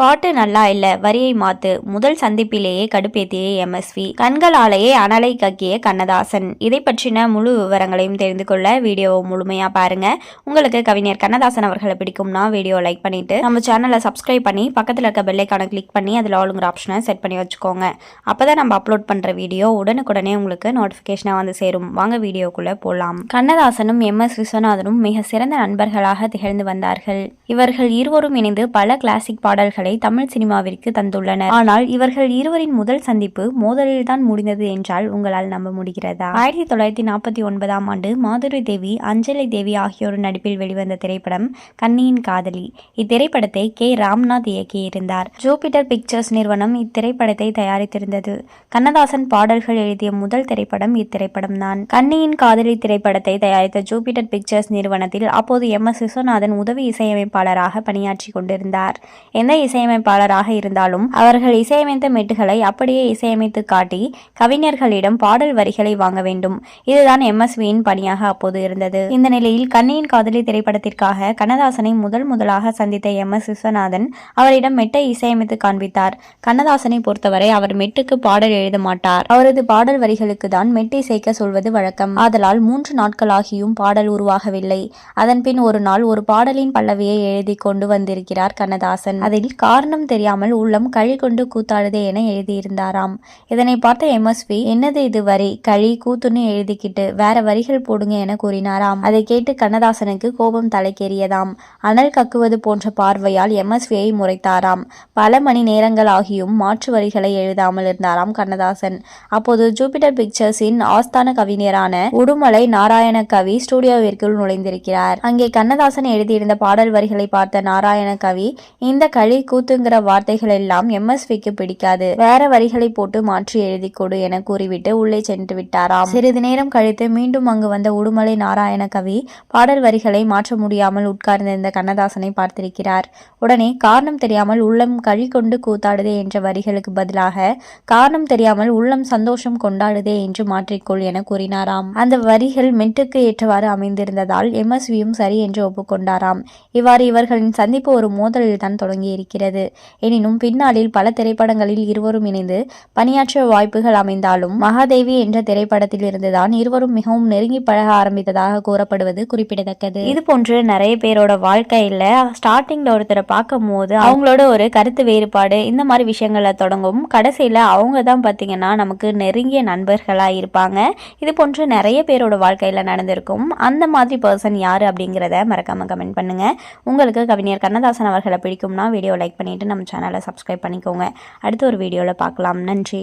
பாட்டு நல்லா இல்ல வரியை மாத்து. முதல் சந்திப்பிலேயே கடுப்பேத்திய எம்எஸ்வி. கண்களாலேயே அனலை கக்கிய கண்ணதாசன். இதை பற்றின முழு விவரங்களையும் தெரிந்து கொள்ள வீடியோவை முழுமையா பாருங்க. உங்களுக்கு கவிஞர் கண்ணதாசன் அவர்களை பிடிக்கும்னா வீடியோ லைக் பண்ணிட்டு நம்ம சேனலை சப்ஸ்கிரைப் பண்ணி பக்கத்தில் இருக்க பெல்லைக்கான கிளிக் பண்ணி அதில் ஆளுங்கிற ஆப்ஷனை செட் பண்ணி வச்சுக்கோங்க. அப்போதான் நம்ம அப்லோட் பண்ற வீடியோ உடனுக்குடனே உங்களுக்கு நோட்டிஃபிகேஷனாக வந்து சேரும். வாங்க வீடியோக்குள்ள போலாம். கண்ணதாசனும் எம் எஸ் விஸ்வநாதனும் மிக சிறந்த நண்பர்களாக திகழ்ந்து வந்தார்கள். இவர்கள் இருவரும் இணைந்து பல கிளாசிக் பாடல்களை தமிழ் சினிமாவிற்கு தந்துள்ளனர். ஆனால் இவர்கள் இருவரின் முதல் சந்திப்பு மோதலில் தான் முடிந்தது என்றால் உங்களால் நம்ப முடிகிறதா? ஆயிரத்தி தொள்ளாயிரத்தி நாற்பத்தி ஒன்பதாம் ஆண்டு மாதுரி தேவி அஞ்சலி தேவி ஆகியோர் நடிப்பில் வெளிவந்த திரைப்படம் கன்னியின் காதலி. இத்திரைப்படத்தை கே. ராம்நாத் இயக்கியிருந்தார். ஜூபிட்டர் பிக்சர்ஸ் நிறுவனம் இத்திரைப்படத்தை தயாரித்திருந்தது. கண்ணதாசன் பாடல்கள் எழுதிய முதல் திரைப்படம் இத்திரைப்படம் தான். கன்னியின் காதலி திரைப்படத்தை தயாரித்த ஜூபிட்டர் பிக்சர்ஸ் நிறுவனத்தில் அப்போது எம். எஸ். விஸ்வநாதன் உதவி இசையமைப்பாளராக பணியாற்றி கொண்டிருந்தார். எந்த இசையமைப்பாளராக இருந்தாலும் அவர்கள் இசையமைத்த மெட்டுகளை அப்படியே இசையமைத்து காட்டி கவிஞர்களிடம் பாடல் வரிகளை வாங்க வேண்டும். இதுதான் எம்எஸ்வியின் பணியாக அப்போது இருந்தது. இந்த நிலையில் கண்ணியின் காதலி திரைப்படத்திற்காக கண்ணதாசனை முதல் முதலாக சந்தித்த எம். எஸ். விஸ்வநாதன் அவரிடம் மெட்டை இசையமைத்து காண்பித்தார். கண்ணதாசனை பொறுத்தவரை அவர் மெட்டுக்கு பாடல் எழுத மாட்டார். அவரது பாடல் வரிகளுக்கு தான் மெட்டை சேர்க்க சொல்வது வழக்கம். ஆதலால் மூன்று நாட்களாகியும் பாடல் உருவாகவில்லை. அதன் பின் ஒரு நாள் ஒரு பாடலின் பல்லவியை எழுதி கொண்டு வந்திருக்கிறார் கண்ணதாசன். அதில் காரணம் தெரியாமல் உள்ளம் கழி கொண்டு கூத்தாடுதே என எழுதியிருந்தாராம். இதனை பார்த்த எம்எஸ்வி என்னது இது வரி? கழி கூத்துன்னு எழுதிக்கிட்டு வேற வரிகள் போடுங்க என கூறினாராம். அதை கேட்டு கண்ணதாசனுக்கு கோபம் தலைக்கேறியதாம். அனல் கக்குவது போன்ற பார்வையால் எம்எஸ்வியை முறைத்தாராம். பல மணி நேரங்கள் ஆகியும் மாற்று வரிகளை எழுதாமல் இருந்தாராம் கண்ணதாசன். அப்போது ஜூபிட்டர் பிக்சர்ஸின் ஆஸ்தான கவிஞரான உடுமலை நாராயண கவி ஸ்டுடியோவிற்குள் நுழைந்திருக்கிறார். அங்கே கண்ணதாசன் எழுதியிருந்த பாடல் வரிகளை பார்த்த நாராயண கவி இந்த கழி கூத்துங்கிற வார்த்தைகள் எல்லாம் எம்எஸ்விக்கு பிடிக்காது. வேற வரிகளை போட்டு மாற்றி எழுதி கொடு என கூறிவிட்டு உள்ளே சென்று விட்டாராம். சிறிது நேரம் கழித்து மீண்டும் அங்கு வந்த உடுமலை நாராயண கவி பாடல் வரிகளை மாற்ற முடியாமல் உட்கார்ந்திருந்த கண்ணதாசனை பார்த்திருக்கிறார். உடனே காரணம் தெரியாமல் உள்ளம் கழி கொண்டு கூத்தாடுதே என்ற வரிகளுக்கு பதிலாக காரணம் தெரியாமல் உள்ளம் சந்தோஷம் கொண்டாடுதே என்று மாற்றிக்கொள் என கூறினாராம். அந்த வரிகள் மெட்டுக்கு ஏற்றவாறு அமைந்திருந்ததால் எம்எஸ்வியும் சரி என்று ஒப்புக்கொண்டாராம். இவ்வாறு இவர்களின் சந்திப்பு ஒரு மோதலில் தான் தொடங்கியிருக்கிறது. எனினும் பின்னாளில் பல திரைப்படங்களில் இருவரும் இணைந்து பணியாற்ற வாய்ப்புகள் அமைந்தாலும் மகாதேவி என்ற திரைப்படத்தில் இருந்துதான் இருவரும் மிகவும் நெருங்கி பழக ஆரம்பித்ததாக கூறப்படுவது குறிப்பிடத்தக்கது. இது போன்று நிறைய பேரோட வாழ்க்கையில ஸ்டார்டிங்ல ஒருத்தரை பார்க்கும் போது அவங்களோட ஒரு கருத்து வேறுபாடு இந்த மாதிரி விஷயங்களை தொடங்கும். கடைசியில அவங்க தான் பார்த்தீங்கன்னா நமக்கு நெருங்கிய நண்பர்களா இருப்பாங்க. இது போன்று நிறைய பேரோட வாழ்க்கையில நடந்திருக்கும். அந்த மாதிரி பர்சன் யாரு அப்படிங்கிறத மறக்காம கமெண்ட் பண்ணுங்க. உங்களுக்கு கவிஞர் கண்ணதாசன் அவர்களை பிடிக்கும்னா வீடியோ லைக் பண்ணிட்டு நம்ம சேனலை சப்ஸ்கிரைப் பண்ணிக்கோங்க. அடுத்த ஒரு வீடியோவில் பார்க்கலாம். நன்றி.